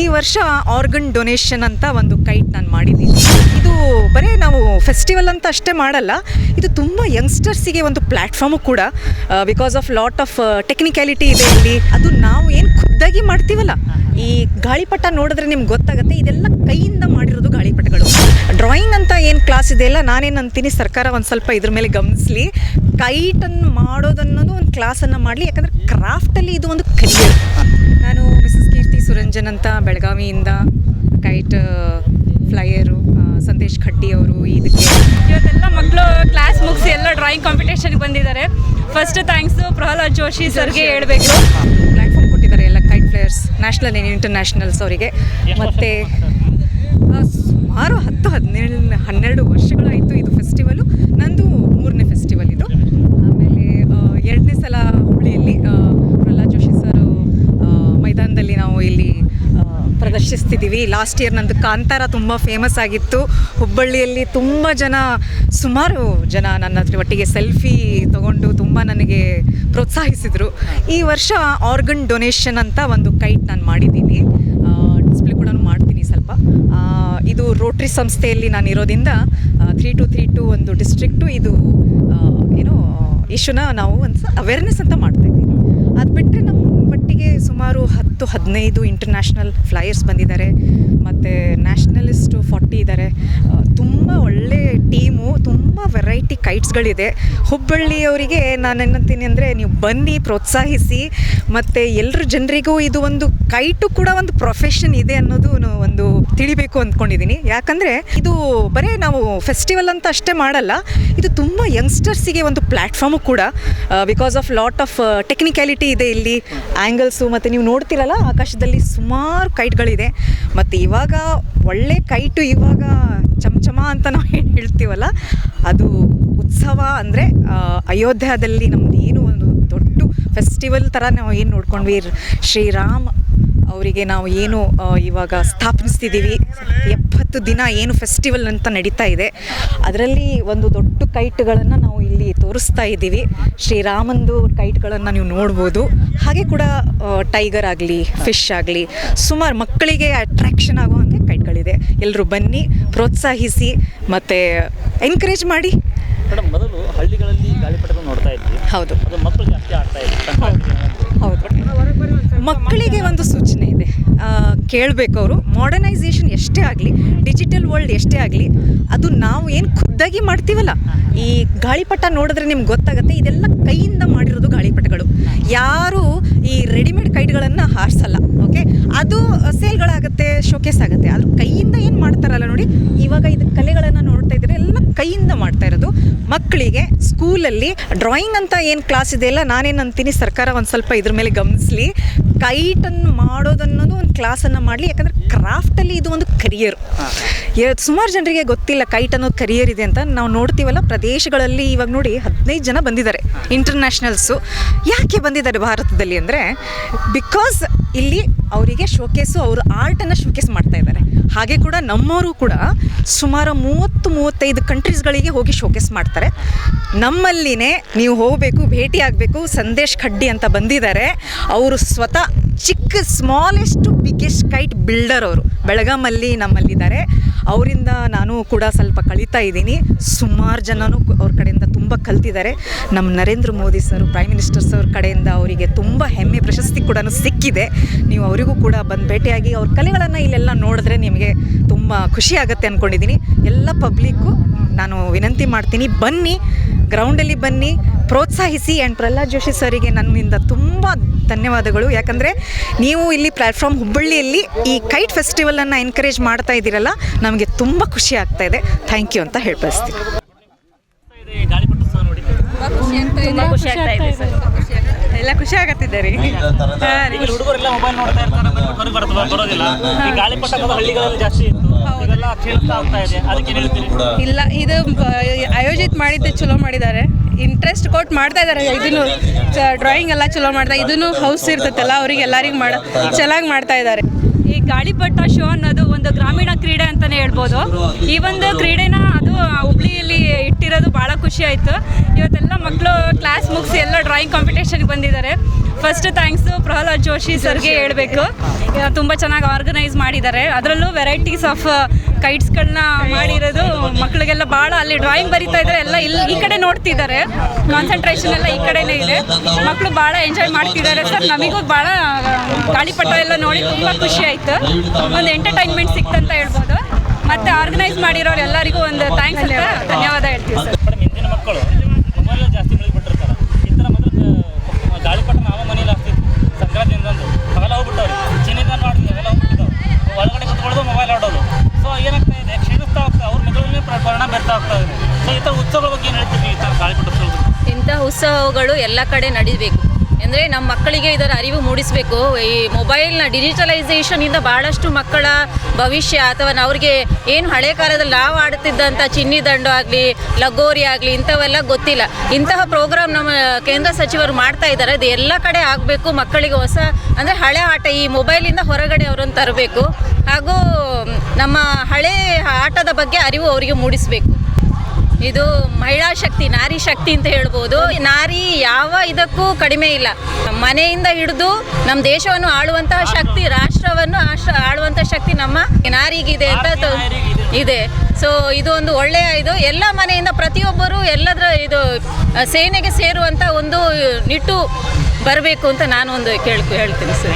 ಈ ವರ್ಷ organ donation ಅಂತ ಒಂದು ಕೈಟ್ ನಾನು ಮಾಡಿದ್ದೀನಿ. ಇದು ಬರೀ ನಾವು ಫೆಸ್ಟಿವಲ್ ಅಂತ ಅಷ್ಟೇ ಮಾಡಲ್ಲ, ಇದು ತುಂಬ ಯಂಗ್ಸ್ಟರ್ಸಿಗೆ ಒಂದು ಪ್ಲ್ಯಾಟ್ಫಾರ್ಮು ಕೂಡ because of lot of technicality ಇದೆ ಇಲ್ಲಿ. ಅದು ನಾವು ಏನು ಖುದ್ದಾಗಿ ಮಾಡ್ತೀವಲ್ಲ ಈ ಗಾಳಿಪಟ ನೋಡಿದ್ರೆ ನಿಮ್ಗೆ ಗೊತ್ತಾಗುತ್ತೆ ಇದೆಲ್ಲ ಕೈಯಿಂದ ಮಾಡಿರೋದು ಗಾಳಿಪಟಗಳು ಡ್ರಾಯಿಂಗ್ ಅಂತ ಏನು ಕ್ಲಾಸ್ ಇದೆಯಲ್ಲ ನಾನೇನು ಅಂತೀನಿ ಸರ್ಕಾರ ಒಂದು ಸ್ವಲ್ಪ ಇದ್ರ ಮೇಲೆ ಗಮನಿಸಲಿ. ಕೈಟನ್ನು ಮಾಡೋದನ್ನೋದು ಒಂದು ಕ್ಲಾಸನ್ನು ಮಾಡಲಿ ಯಾಕಂದರೆ ಕ್ರಾಫ್ಟಲ್ಲಿ ಇದು ಒಂದು ಕರಿಯರ್ ನಾನು ಮಿಸಸ್ ಕೀರ್ತಿ ಸುರಂಜನ್ ಅಂತ ಬೆಳಗಾವಿಯಿಂದ ಕೈಟ್ ಫ್ಲೈಯರು ಸಂದೇಶ್ ಖಡ್ಡಿ ಅವರು ಇದಕ್ಕೆ. ಇವತ್ತೆಲ್ಲ ಮಕ್ಕಳು ಕ್ಲಾಸ್ ಮುಗಿಸಿ ಎಲ್ಲ ಡ್ರಾಯಿಂಗ್ ಕಾಂಪಿಟೇಷನ್ಗೆ ಬಂದಿದ್ದಾರೆ. ಫಸ್ಟ್ ಥ್ಯಾಂಕ್ಸು ಪ್ರಹ್ಲಾದ್ ಜೋಶಿ ಸರ್ಗೆ ಹೇಳಬೇಕು. ಪ್ಲ್ಯಾಟ್ಫಾರ್ಮ್ ಕೊಟ್ಟಿದ್ದಾರೆ ಎಲ್ಲ ಕೈಟ್ ಫ್ಲೇಯರ್ಸ್ ನ್ಯಾಷನಲ್ ಏನು ಇಂಟರ್ನ್ಯಾಷನಲ್ಸ್ ಅವರಿಗೆ ಮತ್ತು ಸುಮಾರು ಹತ್ತು, ಹದಿನೇಳು, ಹನ್ನೆರಡು ವರ್ಷಗಳಾಯಿತು ಇದು ಫೆಸ್ಟಿವಲು ನಂದು ಮೂರನೇ ಫೆಸ್ಟಿವಲ್ ಇದು. ಆಮೇಲೆ ಎರಡನೇ ಸಲ ಹುಬ್ಳಿಯಲ್ಲಿ ಪ್ರಹ್ಲಾದ್ ಜೋಶಿ ಸರ್ ಮೈದಾನದಲ್ಲಿ ನಾವು ಇಲ್ಲಿ ಪ್ರದರ್ಶಿಸ್ತಿದ್ದೀವಿ. ಲಾಸ್ಟ್ ಇಯರ್ ನಂದು ಕಾಂತಾರ ತುಂಬ ಫೇಮಸ್ ಆಗಿತ್ತು. ಹುಬ್ಬಳ್ಳಿಯಲ್ಲಿ ತುಂಬ ಜನ, ಸುಮಾರು ಜನ ನನ್ನ ಒಟ್ಟಿಗೆ ಸೆಲ್ಫಿ ತಗೊಂಡು ತುಂಬ ನನಗೆ ಪ್ರೋತ್ಸಾಹಿಸಿದರು. ಈ ವರ್ಷ ಆರ್ಗನ್ ಡೊನೇಷನ್ ಅಂತ ಒಂದು ಕೈಟ್ ನಾನು ಮಾಡಿದ್ದೀನಿ. ಡಿಸ್ಪ್ಲೇ ಕೂಡ ಮಾಡ್ತೀನಿ ಸ್ವಲ್ಪ. ಇದು ರೋಟ್ರಿ ಸಂಸ್ಥೆಯಲ್ಲಿ ನಾನು ಇರೋದ್ರಿಂದ ತ್ರೀ ಟು ತ್ರೀ ಟು ಒಂದು ಡಿಸ್ಟ್ರಿಕ್ಟು ಇದು ಏನು ಏನೋ ಇಶ್ಯೂನ ನಾವು ಒಂದು ಅವೇರ್ನೆಸ್ ಅಂತ ಮಾಡ್ತಾ ಇದ್ದೀವಿ. ಅದು ಬಿಟ್ಟರೆ ನಮ್ಮ ಮಟ್ಟಿಗೆ ಸುಮಾರು ಹತ್ತು ಹದಿನೈದು ಇಂಟರ್ನ್ಯಾಷನಲ್ ಫ್ಲೈಯರ್ಸ್ ಬಂದಿದ್ದಾರೆ. ಮತ್ತು ನ್ಯಾಷನಲಿಸ್ಟು ಫಾರ್ಟಿ ಇದ್ದಾರೆ ತುಂಬ ಒಳ್ಳೆ ಟೀಮು ತುಂಬ ವೆರೈಟಿ ಕೈಟ್ಸ್ಗಳಿದೆ ಹುಬ್ಬಳ್ಳಿಯವರಿಗೆ ನಾನು ಏನಂತೀನಿ ಅಂದರೆ ನೀವು ಬನ್ನಿ, ಪ್ರೋತ್ಸಾಹಿಸಿ, ಮತ್ತು ಎಲ್ಲರ ಜನರಿಗೂ ಇದು ಒಂದು ಕೈಟು ಕೂಡ ಒಂದು ಪ್ರೊಫೆಷನ್ ಇದೆ ಅನ್ನೋದು ಒಂದು ತಿಳಿಬೇಕು ಅಂದ್ಕೊಂಡಿದ್ದೀನಿ ಯಾಕಂದರೆ ಇದು ಬರೀ ನಾವು ಫೆಸ್ಟಿವಲ್ ಅಂತ ಅಷ್ಟೇ ಮಾಡಲ್ಲ, ಇದು ತುಂಬ ಯಂಗ್ಸ್ಟರ್ಸಿಗೆ ಒಂದು ಪ್ಲ್ಯಾಟ್ಫಾರ್ಮು ಕೂಡ because of lot of technicality ಇದೆ ಇಲ್ಲಿ ಆ್ಯಂಗಲ್ಸು ಮತ್ತು ನೀವು ನೋಡ್ತಿರಲ್ಲ ಆಕಾಶದಲ್ಲಿ ಸುಮಾರು ಕೈಟ್ಗಳಿದೆ. ಮತ್ತು ಇವಾಗ ಒಳ್ಳೆ ಕೈಟು ಇವಾಗ ಚಮಚಮ ಅಂತ ನಾವು ಏನು ಹೇಳ್ತೀವಲ್ಲ, ಅದು ಉತ್ಸವ ಅಂದರೆ ಅಯೋಧ್ಯದಲ್ಲಿ ನಮ್ದು ಏನು ಒಂದು ದೊಡ್ಡ ಫೆಸ್ಟಿವಲ್ ಥರ ನಾವು ಏನು ನೋಡ್ಕೊಂಡ್ವಿ. ಶ್ರೀರಾಮ್ ಅವರಿಗೆ ನಾವು ಏನು ಇವಾಗ ಸ್ಥಾಪಿಸ್ತಿದ್ದೀವಿ. ಎಪ್ಪತ್ತು ದಿನ ಏನು ಫೆಸ್ಟಿವಲ್ ಅಂತ ನಡೀತಾ ಇದೆ. ಅದರಲ್ಲಿ ಒಂದು ದೊಡ್ಡ ಕೈಟ್ಗಳನ್ನು ನಾವು ಇಲ್ಲಿ ತೋರಿಸ್ತಾ ಇದ್ದೀವಿ. ಶ್ರೀರಾಮಂದು ಕೈಟ್ಗಳನ್ನು ನೀವು ನೋಡ್ಬೋದು. ಹಾಗೆ ಕೂಡ ಟೈಗರ್ ಆಗಲಿ ಫಿಶ್ ಆಗಲಿ ಸುಮಾರು ಮಕ್ಕಳಿಗೆ ಅಟ್ರಾಕ್ಷನ್ ಆಗುವಂಗೆ ಕೈಟ್ಗಳಿದೆ. ಎಲ್ಲರೂ ಬನ್ನಿ ಪ್ರೋತ್ಸಾಹಿಸಿ ಮತ್ತು ಎನ್ಕರೇಜ್ ಮಾಡಿ. ಮೇಡಮ್ ಮೊದಲು ಹಳ್ಳಿಗಳಲ್ಲಿ ಗಾಳಿಪಟ ನೋಡ್ತಾ ಇದ್ವಿ. ಹೌದು. ಅದು ಮಕ್ಕಳು ಜಾಸ್ತಿ ಆಡ್ತಾ ಇದ್ವಿ. ಹೌದು. ಮಕ್ಕಳಿಗೆ ಒಂದು ಸೂಚನೆ ಇದೆ. ಕೇಳಬೇಕು ಅವರು ಮಾಡರ್ನೈಸೇಷನ್ ಎಷ್ಟೇ ಆಗಲಿ ಡಿಜಿಟಲ್ ವರ್ಲ್ಡ್ ಎಷ್ಟೇ ಆಗಲಿ, ಅದು ನಾವು ಏನು ಖುದ್ದಾಗಿ ಮಾಡ್ತೀವಲ್ಲ? ಈ ಗಾಳಿಪಟ ನೋಡಿದ್ರೆ ನಿಮ್ಗೆ ಗೊತ್ತಾಗುತ್ತೆ, ಇದೆಲ್ಲ ಕೈಯಿಂದ ಮಾಡಿರೋದು ಗಾಳಿಪಟಗಳು. ಯಾರು ಈ ರೆಡಿಮೇಡ್ ಕೈಟ್ಗಳನ್ನು ಹಾರಿಸಲ್ಲ ಓಕೆ ಅದು ಸೇಲ್ಗಳಾಗುತ್ತೆ ಶೋಕೇಸ್ ಆಗುತ್ತೆ. ಅದ್ರ ಕೈಯಿಂದ ಏನು ಮಾಡ್ತಾರಲ್ಲ ನೋಡಿ, ಇವಾಗ ಇದು ಕಲೆಗಳನ್ನು ನೋಡ್ತಾ ಇದ್ರೆ ಎಲ್ಲ ಕೈಯಿಂದ ಮಾಡ್ತಾ ಇರೋದು. ಮಕ್ಕಳಿಗೆ ಸ್ಕೂಲಲ್ಲಿ ಡ್ರಾಯಿಂಗ್ ಅಂತ ಏನು ಕ್ಲಾಸ್ ಇದೆಯಲ್ಲ ನಾನೇನು ಅಂತೀನಿ, ಸರ್ಕಾರ ಒಂದು ಸ್ವಲ್ಪ ಇದ್ರ ಮೇಲೆ ಗಮನಿಸಲಿ. ಕೈಟನ್ನು ಮಾಡೋದನ್ನೋದು ಒಂದು ಕ್ಲಾಸನ್ನು ಮಾಡಲಿ. ಯಾಕಂದರೆ ಕ್ರಾಫ್ಟಲ್ಲಿ ಇದು ಒಂದು ಕರಿಯರ್ ಸುಮಾರು ಜನರಿಗೆ ಗೊತ್ತಿಲ್ಲ ಕೈಟ್ ಅನ್ನೋದು ಕರಿಯರ್ ಇದೆ ಅಂತ. ನಾವು ನೋಡ್ತೀವಲ್ಲ, ಪ್ರದೇಶಗಳಲ್ಲಿ ಇವಾಗ ನೋಡಿ ಹದಿನೈದು ಜನ ಬಂದಿದ್ದಾರೆ. ಇಂಟರ್ನ್ಯಾಷನಲ್ಸು ಯಾಕೆ ಬಂದಿದ್ದಾರೆ ಭಾರತದಲ್ಲಿ ಅಂದರೆ ಬಿಕಾಸ್ ಇಲ್ಲಿ ಅವರಿಗೆ ಶೋಕೇಸು ಅವರು ಆರ್ಟನ್ನು ಶೋಕೇಸ್ ಮಾಡ್ತಾ ಇದ್ದಾರೆ. ಹಾಗೆ ಕೂಡ ನಮ್ಮವರು ಕೂಡ ಸುಮಾರು ಮೂವತ್ತು, ಮೂವತ್ತೈದು ಕಂಟ್ರೀಸ್ಗಳಿಗೆ ಹೋಗಿ ಶೋಕೇಸ್ ಮಾಡ್ತಾರೆ. ನಮ್ಮಲ್ಲಿನೇ ನೀವು ಹೋಗಬೇಕು, ಭೇಟಿ ಆಗಬೇಕು, ಸಂದೇಶ್ ಖಡ್ಡಿ ಅಂತ ಬಂದಿದ್ದಾರೆ. ಅವರು ಸ್ವತಃ ಚಿಕ್ಕ ಸ್ಮಾಲೆಸ್ಟ್ ಬಿಗ್ಗೆಸ್ಟ್ ಕೈಟ್ ಬಿಲ್ಡರ್ ಅವರು. ಬೆಳಗಾಮಲ್ಲಿ ನಮ್ಮಲ್ಲಿದ್ದಾರೆ. ಅವರಿಂದ ನಾನು ಕೂಡ ಸ್ವಲ್ಪ ಕಲಿತಾ ಇದ್ದೀನಿ. ಸುಮಾರು ಜನನೂ ಅವ್ರ ಕಡೆಯಿಂದ ತುಂಬ ಕಲ್ತಿದ್ದಾರೆ. ನಮ್ಮ Narendra Modi sir prime ministers ಅವ್ರ ಕಡೆಯಿಂದ ಅವರಿಗೆ ತುಂಬ ಹೆಮ್ಮೆ, ಪ್ರಶಸ್ತಿ ಕೂಡ ಸಿಕ್ಕಿದೆ. ನೀವು ಅವರಿಗೂ ಕೂಡ ಬಂದು ಭೇಟಿಯಾಗಿ ಅವ್ರ ಕಲೆಗಳನ್ನು ಇಲ್ಲೆಲ್ಲ ನೋಡಿದ್ರೆ ನಿಮಗೆ ತುಂಬ ಖುಷಿ ಆಗುತ್ತೆ ಅಂದ್ಕೊಂಡಿದ್ದೀನಿ ಎಲ್ಲ ಪಬ್ಲಿಕ್ಕು ನಾನು ವಿನಂತಿ ಮಾಡ್ತೀನಿ. ಬನ್ನಿ ಗ್ರೌಂಡಲ್ಲಿ ಬನ್ನಿ. ಪ್ರೋತ್ಸಾಹಿಸಿ ಆ್ಯಂಡ್ ಪ್ರಹ್ಲಾದ್ ಜೋಶಿ ಸರಿಗೆ ನನ್ನಿಂದ ತುಂಬ ಧನ್ಯವಾದಗಳು. ಯಾಕಂದರೆ ನೀವು ಇಲ್ಲಿ ಪ್ಲ್ಯಾಟ್ಫಾರ್ಮ್ ಹುಬ್ಬಳ್ಳಿಯಲ್ಲಿ ಈ ಕೈಟ್ ಫೆಸ್ಟಿವಲನ್ನು ಎನ್ಕರೇಜ್ ಮಾಡ್ತಾ ಇದ್ದೀರಲ್ಲ ನಮಗೆ ತುಂಬ ಖುಷಿ ಆಗ್ತಾ ಇದೆ. ಥ್ಯಾಂಕ್ ಯು ಅಂತ ಹೇಳಿ ಬಯಸ್ತೀನಿ ಇದೆ. ಈ ಗಾಳಿಪಟೋತ್ಸವ ನೋಡಿ ತುಂಬ ಖುಷಿ ಆಗ್ತಾ ಇದೆ. ಸರ್ ಎಲ್ಲ ಖುಷಿ ಆಗತ್ತಿದೆ ರೀ. ಹುಡುಗರೆಲ್ಲ ಮೊಬೈಲ್ ನೋಡ್ತಾ ಇರ್ತಾರೆ ಹೊರಗೆ ಬರ್ತದೆ ಬರೋದಿಲ್ಲ. ಈ ಗಾಳಿಪಟ ಹಳ್ಳಿಗಳಲ್ಲಿ ಜಾಸ್ತಿ ಇಲ್ಲ ಇದು ಆಯೋಜಿತ ಮಾಡಿದ್ದೆ ಚಲೋ ಮಾಡಿದ್ದಾರೆ. ಇಂಟ್ರೆಸ್ಟ್ ಕೊಟ್ಟು ಮಾಡ್ತಾ ಇದ್ದಾರೆ ಇದನ್ನು ಡ್ರಾಯಿಂಗ್ ಎಲ್ಲ ಚಲೋ ಮಾಡ್ತಾ, ಇದನ್ನು ಹೌಸ್ ಇರ್ತೈತಲ್ಲ ಅವ್ರಿಗೆ ಎಲ್ಲರಿಗೂ ಮಾಡ, ಚೆನ್ನಾಗಿ ಮಾಡ್ತಾ ಇದ್ದಾರೆ ಈ ಗಾಳಿಪಟ ಶೋ ಅನ್ನೋದು ಒಂದು ಗ್ರಾಮೀಣ ಕ್ರೀಡೆ ಅಂತಲೇ ಹೇಳ್ಬೋದು. ಈ ಒಂದು ಕ್ರೀಡೆನ ಅದು ಹುಬ್ಳಿಯಲ್ಲಿ ಇಟ್ಟಿರೋದು ಭಾಳ ಖುಷಿ ಆಯಿತು. ಇವತ್ತೆಲ್ಲ ಮಕ್ಕಳು ಕ್ಲಾಸ್ ಮುಗಿಸಿ ಎಲ್ಲ ಡ್ರಾಯಿಂಗ್ ಕಾಂಪಿಟೇಷನ್ಗೆ ಬಂದಿದ್ದಾರೆ. ಫಸ್ಟ್ ಥ್ಯಾಂಕ್ಸು ಪ್ರಹ್ಲಾದ್ ಜೋಶಿ ಸರ್ಗೆ ಹೇಳಬೇಕು. ತುಂಬ ಚೆನ್ನಾಗಿ ಆರ್ಗನೈಸ್ ಮಾಡಿದ್ದಾರೆ. ಅದರಲ್ಲೂ ವೆರೈಟೀಸ್ ಆಫ್ ಕೈಟ್ಸ್ಗಳನ್ನ ಮಾಡಿರೋದು ಮಕ್ಕಳಿಗೆಲ್ಲ ಭಾಳ ಅಲ್ಲಿ ಡ್ರಾಯಿಂಗ್ ಬರಿತಾ ಇದ್ದಾರೆ ಎಲ್ಲ ಇಲ್ಲಿ ಈ ಕಡೆ ನೋಡ್ತಿದ್ದಾರೆ. ಕಾನ್ಸಂಟ್ರೇಷನ್ ಎಲ್ಲ ಈ ಕಡೆನೇ ಇದೆ. ಮಕ್ಕಳು ಭಾಳ ಎಂಜಾಯ್ ಮಾಡ್ತಿದ್ದಾರೆ ಸರ್ ನಮಗೂ ಭಾಳ ಗಾಳಿಪಟ ಎಲ್ಲ ನೋಡಿ ತುಂಬ ಖುಷಿ ಆಯಿತು. ಒಂದು ಎಂಟರ್ಟೈನ್ಮೆಂಟ್ ಸಿಕ್ತಂತ ಹೇಳ್ಬೋದು. ಮತ್ತು ಆರ್ಗನೈಸ್ ಮಾಡಿರೋರು ಎಲ್ಲರಿಗೂ ಒಂದು ಥ್ಯಾಂಕ್ಸ್ ಅಂತ ಧನ್ಯವಾದ ಹೇಳ್ತೀವಿ ಸರ್ ಇಂದಿನ ಮಕ್ಕಳು ಮೊಬೈಲ್ ಜಾಸ್ತಿ ಮುಳುಗಿಬಿಟ್ಟಿರ್ತಾರೆ. ಈ ಥರ ಮೊದಲು ಗಾಳಿಪಟ ನಾವ ಮನೇಲಿ ಆಗ್ತಿತ್ತು ಸಂಕ್ರಾಂತಿಯಿಂದ ಅವೆಲ್ಲ ಹೋಗ್ಬಿಟ್ಟವ್ರಿ. ಚಿನ್ನಿಂದ ಆಡ್ತೀವಿ ಅವೆಲ್ಲ ಹೋಗ್ಬಿಟ್ಟಿದ್ದಾವೆ ಒಳಗಡೆ ಕುತ್ಕೊಳ್ಳೋದು ಮೊಬೈಲ್ ಆಡೋದು. ಸೊ ಏನಾಗ್ತಾ ಇದೆ? ಕ್ಷೀಣಿಸ್ತಾ ಹೋಗ್ತಾ ಅವ್ರ ಮೆದುಳಿನ ಪರಿಣಾಮ ಬೀರ್ತಾ ಹೋಗ್ತಾ ಇದೆ. ಸೊ ಈ ಥರ ಉತ್ಸವಗಳ ಬಗ್ಗೆ ಏನು ಹೇಳ್ತೀವಿ ಈ ಥರ ಗಾಳಿಪಟ ಉತ್ಸವದ ಇಂಥ ಉತ್ಸವಗಳು ಎಲ್ಲ ಕಡೆ ನಡೀಬೇಕು. ಅಂದರೆ ನಮ್ಮ ಮಕ್ಕಳಿಗೆ ಇದರ ಅರಿವು ಮೂಡಿಸಬೇಕು. ಈ ಮೊಬೈಲ್ನ ಡಿಜಿಟಲೈಸೇಷನಿಂದ ಭಾಳಷ್ಟು ಮಕ್ಕಳ ಭವಿಷ್ಯ ಅಥವಾ ಅವ್ರಿಗೆ ಏನು ಹಳೆ ಕಾಲದಲ್ಲಿ ನಾವು ಆಡುತ್ತಿದ್ದಂಥ ಚಿನ್ನಿ ದಂಡು ಆಗಲಿ, ಲಗೋರಿ ಆಗಲಿ ಇಂಥವೆಲ್ಲ ಗೊತ್ತಿಲ್ಲ. ಇಂತಹ ಪ್ರೋಗ್ರಾಮ್ ನಮ್ಮ ಕೇಂದ್ರ ಸಚಿವರು ಮಾಡ್ತಾ ಇದ್ದಾರೆ. ಅದು ಎಲ್ಲ ಕಡೆ ಆಗಬೇಕು, ಮಕ್ಕಳಿಗೆ ಹೊಸ ಅಂದರೆ ಹಳೆ ಆಟ, ಈ ಮೊಬೈಲಿಂದ ಹೊರಗಡೆ ಅವರನ್ನು ತರಬೇಕು. ಹಾಗೂ ನಮ್ಮ ಹಳೆ ಆಟದ ಬಗ್ಗೆ ಅರಿವು ಅವರಿಗೆ ಮೂಡಿಸಬೇಕು. ಇದು ಮಹಿಳಾ ಶಕ್ತಿ ನಾರಿ ಶಕ್ತಿ ಅಂತ ಹೇಳ್ಬೋದು. ನಾರಿ ಯಾವ ಇದಕ್ಕೂ ಕಡಿಮೆ ಇಲ್ಲ. ಮನೆಯಿಂದ ಹಿಡಿದು ನಮ್ಮ ದೇಶವನ್ನು ಆಳುವಂತಹ ಶಕ್ತಿ ರಾಷ್ಟ್ರವನ್ನು ಆಳುವಂತಹ ಶಕ್ತಿ ನಮ್ಮ ನಾರಿಗಿದೆ ಅಂತ ಇದೆ. ಸೊ ಇದು ಒಂದು ಒಳ್ಳೆಯ ಇದು. ಎಲ್ಲ ಮನೆಯಿಂದ ಪ್ರತಿಯೊಬ್ಬರು ಎಲ್ಲದರ ಇದು ಸೇನೆಗೆ ಸೇರುವಂಥ ಒಂದು ನಿಟ್ಟು ಬರಬೇಕು ಅಂತ ನಾನು ಒಂದು ಕೇಳ್ಕೊ ಹೇಳ್ತೀನಿ ಸರ್.